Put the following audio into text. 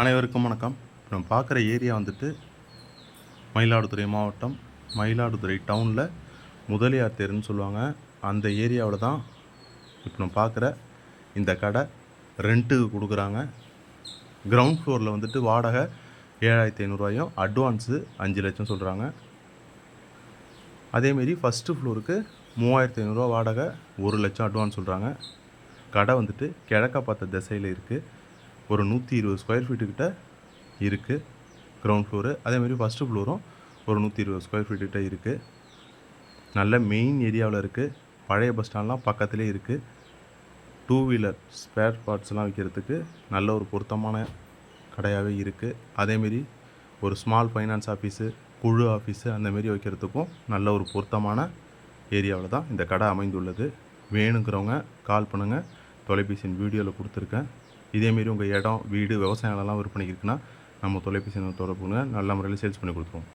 அனைவருக்கும் வணக்கம். இப்போ நம்ம பார்க்குற ஏரியா வந்துட்டு மயிலாடுதுறை மாவட்டம். மயிலாடுதுறை டவுனில் முதலியார் தெருன்னு சொல்லுவாங்க. அந்த ஏரியாவில் தான் இப்போ நம்ம பார்க்குற இந்த கடை ரெண்ட்டுக்கு கொடுக்குறாங்க. கிரவுண்ட் ஃப்ளோரில் வந்துட்டு வாடகை ஏழாயிரத்தி ஐநூறுரூவாயும் அட்வான்ஸு அஞ்சு லட்சம் சொல்கிறாங்க அதேமாரி ஃபஸ்ட்டு ஃப்ளோருக்கு மூவாயிரத்தி ஐநூறுரூவா வாடகை ஒரு லட்சம் அட்வான்ஸ் சொல்கிறாங்க கடை வந்துட்டு கிழக்க பார்த்த திசையில் இருக்குது ஒரு நூற்றி இருபது ஸ்கொயர் ஃபீட்டுக்கிட்ட இருக்குது கிரவுண்ட் ஃப்ளோரு அதேமாரி ஃபஸ்ட்டு ஃப்ளோரும் ஒரு நூற்றி இருபது ஸ்கொயர் ஃபீட்டுக்கிட்ட இருக்குது நல்ல மெயின் ஏரியாவில் இருக்குது பழைய பஸ் ஸ்டாண்ட்லாம் பக்கத்துலேயே இருக்குது டூ வீலர் ஸ்பேர் பார்ட்ஸ்லாம் விற்கிறதுக்கு நல்ல ஒரு பொருத்தமான கடையாகவே இருக்குது அதேமாரி ஒரு ஸ்மால் ஃபைனான்ஸ் ஆஃபீஸு குழு ஆஃபீஸு அந்தமாரி வைக்கிறதுக்கும் நல்ல ஒரு பொருத்தமான ஏரியாவில் தான் இந்த கடை அமைந்துள்ளது. வேணுங்கிறவங்க கால் பண்ணுங்கள் தொலைபேசியின் வீடியோவில் கொடுத்துருக்கேன். இதேமாரி உங்கள் இடம் வீடு விவசாயங்களெல்லாம் நிலம்லாம் விற்பனைக்கு இருக்குன்னா நம்ம தொலைபேசி எண்ணை தொடர்பு நல்ல முறையில் சேல்ஸ் பண்ணி கொடுத்துருவோம்.